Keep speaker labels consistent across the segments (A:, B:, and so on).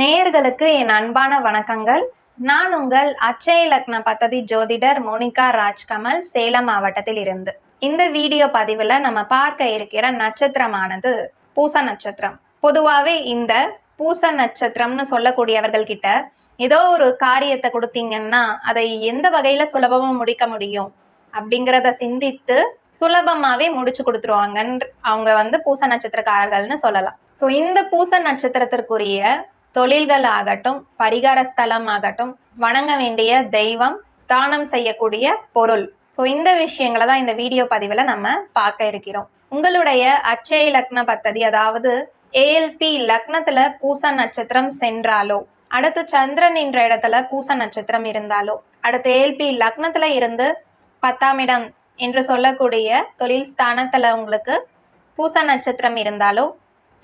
A: நேயர்களுக்கு என் அன்பான வணக்கங்கள். நான் உங்கள் அச்சய லக்ன பத்ததி ஜோதிடர் மோனிகா ராஜ்கமல் சேலம் மாவட்டத்தில் இருந்து. இந்த வீடியோ பதிவுல நம்ம பார்க்க இருக்கிற நட்சத்திரமானது பூச நட்சத்திரம். பொதுவாவே இந்த பூச நட்சத்திரம்னு சொல்லக்கூடியவர்கள் கிட்ட ஏதோ ஒரு காரியத்தை கொடுத்தீங்கன்னா அதை எந்த வகையில சுலபமா முடிக்க முடியும் அப்படிங்கிறத சிந்தித்து சுலபமாவே முடிச்சு கொடுத்துருவாங்கன்னு அவங்க வந்து பூச நட்சத்திரக்காரர்கள்னு சொல்லலாம். ஸோ இந்த பூச நட்சத்திரத்திற்குரிய தொழில்கள் ஆகட்டும் பரிகார ஸ்தலம் ஆகட்டும் வணங்க வேண்டிய தெய்வம் தானம் செய்யக்கூடிய பொருள். ஸோ இந்த விஷயங்களை தான் இந்த வீடியோ பதிவில் நம்ம பார்க்க இருக்கிறோம். உங்களுடைய அச்சய லக்ன பத்ததி அதாவது ஏஎல்பி லக்னத்துல பூச நட்சத்திரம் சென்றாலோ அடுத்து சந்திரன் என்ற இடத்துல பூச நட்சத்திரம் இருந்தாலோ அடுத்து ஏஎல்பி லக்னத்துல இருந்து பத்தாம் இடம் என்று சொல்லக்கூடிய தொழில் ஸ்தானத்துல உங்களுக்கு பூச நட்சத்திரம் இருந்தாலோ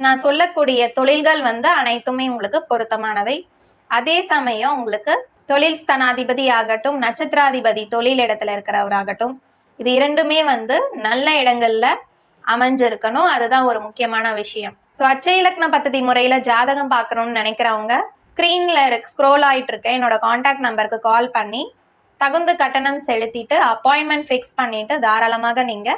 A: நான் சொல்லக்கூடிய தொழில்கள் வந்து அனைத்துமே உங்களுக்கு பொருத்தமானவை. அதே சமயம் உங்களுக்கு தொழில் ஸ்தனாதிபதி ஆகட்டும் நட்சத்திராதிபதி தொழில் இடத்துல இருக்கிறவராகட்டும் இது இரண்டுமே வந்து நல்ல இடங்கள்ல அமைஞ்சிருக்கணும். அதுதான் ஒரு முக்கியமான விஷயம். ஸோ அச்ச இலக்கண பദ്ധதி முறையில ஜாதகம் பார்க்கணும்னு நினைக்கிறவங்க ஸ்க்ரீன்ல ஸ்க்ரோல் ஆயிட்டு இருக்க என்னோட காண்டாக்ட் நம்பருக்கு கால் பண்ணி தகுந்த கட்டணம் செலுத்திட்டு அப்பாயின்மெண்ட் ஃபிக்ஸ் பண்ணிட்டு தாராளமாக நீங்க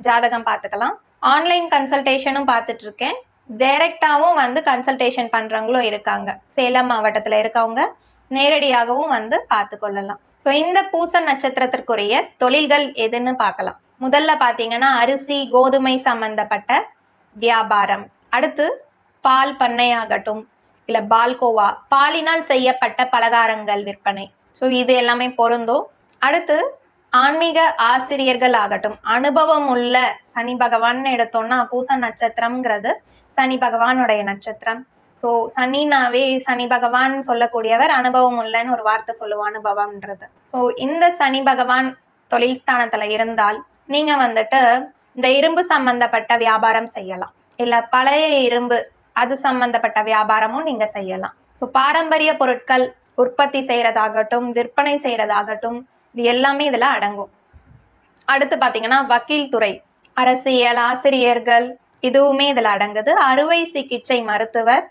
A: ஜாதகம் பார்த்துக்கலாம். ஆன்லைன் கன்சல்டேஷனும் பார்த்துட்டு இருக்கேன். டைரக்டாவும் வந்து கன்சல்டேஷன் பண்றவங்களும் இருக்காங்க. சேலம் மாவட்டத்துல இருக்கவங்க நேரடியாகவும் வந்து பார்த்து கொள்ளலாம். ஸோ இந்த பூச நட்சத்திரத்திற்குரிய தொழில்கள் எதுன்னு பார்க்கலாம். முதல்ல பார்த்தீங்கன்னா அரிசி கோதுமை சம்பந்தப்பட்ட வியாபாரம். அடுத்து பால் பண்ணையாகட்டும் இல்ல பால்கோவா பாலினால் செய்யப்பட்ட பலகாரங்கள் விற்பனை. ஸோ இது எல்லாமே பொருந்தும். அடுத்து ஆன்மீக ஆசிரியர்கள் ஆகட்டும் அனுபவம் உள்ள சனி பகவான் எடுத்தோம்னா பூச நட்சத்திரம்ங்கிறது சனி பகவானுடைய நட்சத்திரம். ஸோ சனினாவே சனி பகவான் சொல்லக்கூடியவர் அனுபவம் உள்ளன்னு ஒரு வார்த்தை சொல்லுவோம் அனுபவம்ன்றது. ஸோ இந்த சனி பகவான் தொழில் ஸ்தானத்துல இருந்தால் நீங்க வந்துட்டு இந்த இரும்பு சம்பந்தப்பட்ட வியாபாரம் செய்யலாம். இல்ல பழைய இரும்பு அது சம்பந்தப்பட்ட வியாபாரமும் நீங்க செய்யலாம். ஸோ பாரம்பரிய பொருட்கள் உற்பத்தி செய்யறதாகட்டும் விற்பனை செய்யறதாகட்டும் இது எல்லாமே இதுல அடங்கும். அடுத்து பாத்தீங்கன்னா வக்கீல் துறை. அரசியல் ஆசிரியர்கள் இதுவுமே இதுல அடங்குது. அறுவை சிகிச்சை மருத்துவர்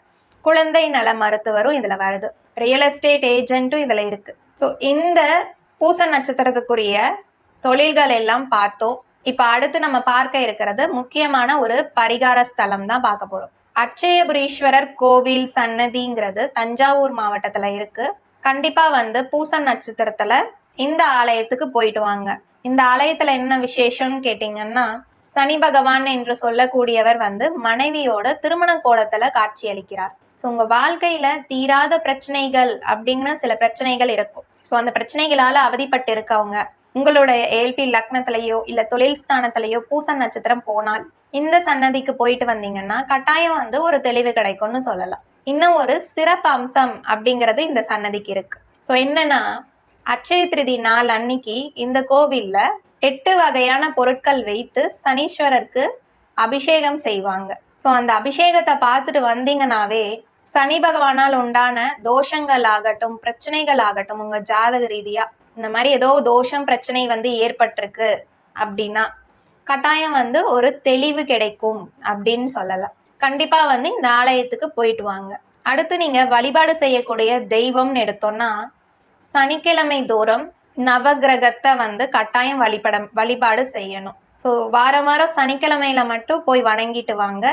A: குழந்தை நல மருத்துவரும் இதுல வருது. ரியல் எஸ்டேட் ஏஜென்ட்டும் இதுல இருக்கு. ஸோ இந்த பூச நட்சத்திரத்துக்குரிய தொழில்கள் எல்லாம் பார்த்தோம். இப்ப அடுத்து நம்ம பார்க்க இருக்கிறது முக்கியமான ஒரு பரிகார ஸ்தலம் தான் பார்க்க போறோம். அட்சயபுரீஸ்வரர் கோவில் சன்னதிங்கிறது தஞ்சாவூர் மாவட்டத்துல இருக்கு. கண்டிப்பா வந்து பூச நட்சத்திரத்துல இந்த ஆலயத்துக்கு போயிட்டு வாங்க. இந்த ஆலயத்துல என்ன விசேஷம்னு கேட்டீங்கன்னா சனி பகவான் என்று சொல்லக்கூடியவர் வந்து மனைவியோட திருமண கோலத்துல காட்சி அளிக்கிறார். ஸோ உங்க வாழ்க்கையில தீராத பிரச்சனைகள் அப்படிங்கிற சில பிரச்சனைகள் இருக்கும். ஸோ அந்த பிரச்சனைகளால அவதிப்பட்டு இருக்கவங்க உங்களோட ஏல்பி லக்னத்திலேயோ இல்ல தொழில் ஸ்தானத்திலேயோ பூச நட்சத்திரம் போனால் இந்த சன்னதிக்கு போயிட்டு வந்தீங்கன்னா கட்டாயம் வந்து ஒரு தெளிவு கிடைக்கும்னு சொல்லலாம். இன்னும் ஒரு சிறப்பு அம்சம் அப்படிங்கிறது இந்த சன்னதிக்கு இருக்கு. ஸோ என்னன்னா அட்சய திருதி நாள் அன்னைக்கு இந்த கோவில்ல எட்டு வகையான பொருட்கள் வைத்து சனீஸ்வரருக்கு அபிஷேகம் செய்வாங்க. ஸோ அந்த அபிஷேகத்தை பார்த்துட்டு வந்தீங்கனாவே சனி பகவானால் உண்டான தோஷங்கள் ஆகட்டும் பிரச்சனைகள் ஆகட்டும் உங்க ஜாதக ரீதியா இந்த மாதிரி ஏதோ தோஷம் பிரச்சனை வந்து ஏற்பட்டிருக்கு அப்படின்னா கட்டாயம் வந்து ஒரு தெளிவு கிடைக்கும் அப்படின்னு சொல்லலாம். கண்டிப்பா வந்து இந்த ஆலயத்துக்கு போயிட்டு வாங்க. அடுத்து நீங்க வழிபாடு செய்யக்கூடிய தெய்வம்னு எடுத்தோம்னா சனிக்கிழமை தோறும் நவகிரகத்தை வந்து கட்டாயம் வழிபட வழிபாடு செய்யணும். ஸோ வாரம் வாரம் சனிக்கிழமையில மட்டும் போய் வணங்கிட்டு வாங்க.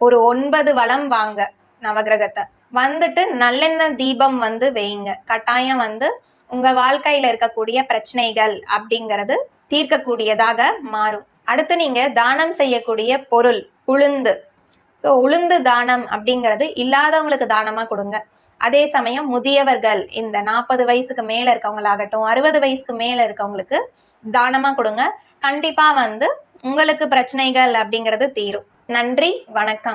A: ஒரு ஒன்பது வளம் வாங்க நவகிரகத்தை. வந்துட்டு நல்லெண்ணெய் தீபம் வந்து வைங்க கட்டாயம் வந்து உங்க வாழ்க்கையில இருக்கக்கூடிய பிரச்சனைகள் அப்படிங்கிறது தீர்க்கக்கூடியதாக மாறும். அடுத்து நீங்க தானம் செய்யக்கூடிய பொருள் உளுந்து. ஸோ உளுந்து தானம் அப்படிங்கிறது இல்லாதவங்களுக்கு தானமா கொடுங்க. அதே சமயம் முதியவர்கள் இந்த நாற்பது வயசுக்கு மேல இருக்கவங்களாகட்டும் அறுபது வயசுக்கு மேல இருக்கவங்களுக்கு தானமா கொடுங்க. கண்டிப்பா வந்து உங்களுக்கு பிரச்சனைகள் அப்படிங்கிறது தீரும். நன்றி வணக்கம்.